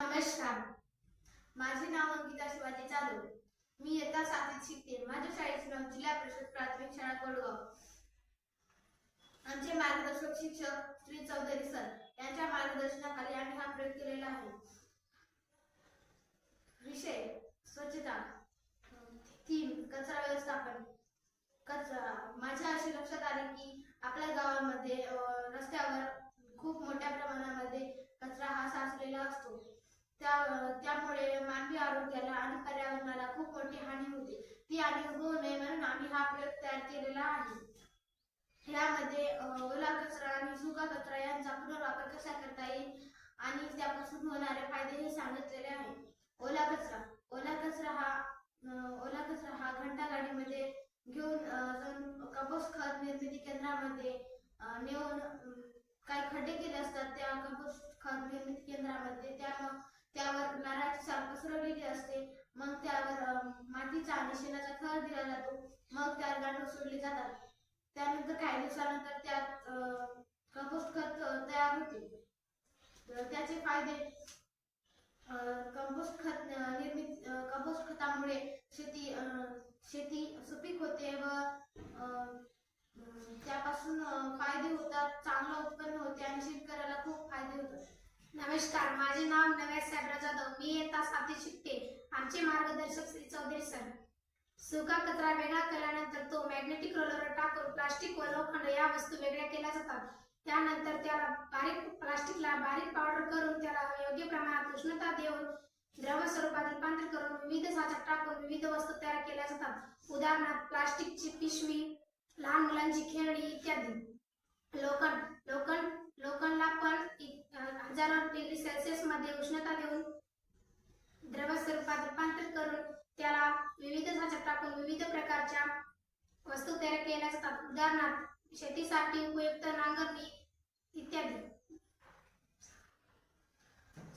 नमस्कार माझे नाव अंकिता शिवाजी जाधव. मी इयत्ता सातवीत शिकते. माझ्या शाळेचे नाव जिल्हा परिषद प्राथमिक शाळा कोडगाव आमचे मार्गदर्शक शिक्षक श्री चौधरी सर यांच्या मार्गदर्शनाखाली आम्ही हा प्रयोग केलेला आहे. विषय स्वच्छता. थीम कचरा व्यवस्थापन. कचरा. माझ्या असे लक्षात आले की आपल्या गावामध्ये रस्त्यावर त्यामुळे मानवी आरोग्याला आणि पर्यावरणाला खूप मोठी हानी होते. ती हानी होऊ नये म्हणून आम्ही हा प्रयोग तयार केलेला आहे. यामध्ये ओला कचरा आणि सुका कचरा यांचा पुनर्वापर कसा करता येईल आणि त्यापासून होणारे फायदे हे सांगितलेले आहे. ओला कचरा ओला कचरा हा ओला कचरा हा घंटागाडीमध्ये घेऊन अं, कंपोस्ट खत निर्मिती केंद्रामध्ये नेऊन काही खड्डे केले असतात त्या कंपोस्ट खत निर्मिती केंद्रामध्ये त्या त्यावर नारळाची साल पसरवलेली असते. मग त्यावर मातीचा आणि शेणाचा थर दिला जातो. मग त्यावर गांडूळ सोडले जातात. त्यानंतर काही दिवसानंतर त्यात कंपोस्ट खत तयार होते. त्याचे फायदे अं, कंपोस्ट खत निर्मित कंपोस्ट खतामुळे शेती अं, शेती सुपीक होते व अं, त्यापासून फायदे होतात चांगलं उत्पन्न होते आणि शेतकऱ्याला खूप फायदे होतात नमस्कार माझे नाव नव्या साहेबराव जाधव मी इयत्ता सातवी शिकते. आमचे मार्गदर्शक श्री चौधरी सर. सुका कचरा वेगळा केल्यानंतर तो मॅग्नेटिक रोलरवर टाकून प्लास्टिक व लोखंड या वस्तू वेगळ्या केल्या जातात. त्यानंतर त्याला बारीक प्लास्टिकला बारीक पावडर करून त्याला योग्य प्रमाणात उष्णता देऊन द्रव स्वरूपात रूपांतर करून विविध साच्यात टाकून विविध वस्तू तयार केल्या जातात. उदाहरणार्थ प्लास्टिकची पिशवी लहान मुलांची खेळणी इत्यादी. लोखंड लोखंड स्वरूपात करून त्याला विविध साच्यात टाकून विविध प्रकारच्या वस्तू तयार केल्या जातात. उदाहरणार्थ शेतीसाठी उपयुक्त नांगरणी इत्यादी.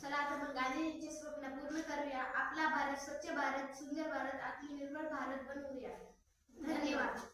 चला आता मग गांधीजींचे स्वप्न पूर्ण करूया. आपला भारत स्वच्छ भारत सुंदर भारत आत्मनिर्भर भारत बनवूया. धन्यवाद.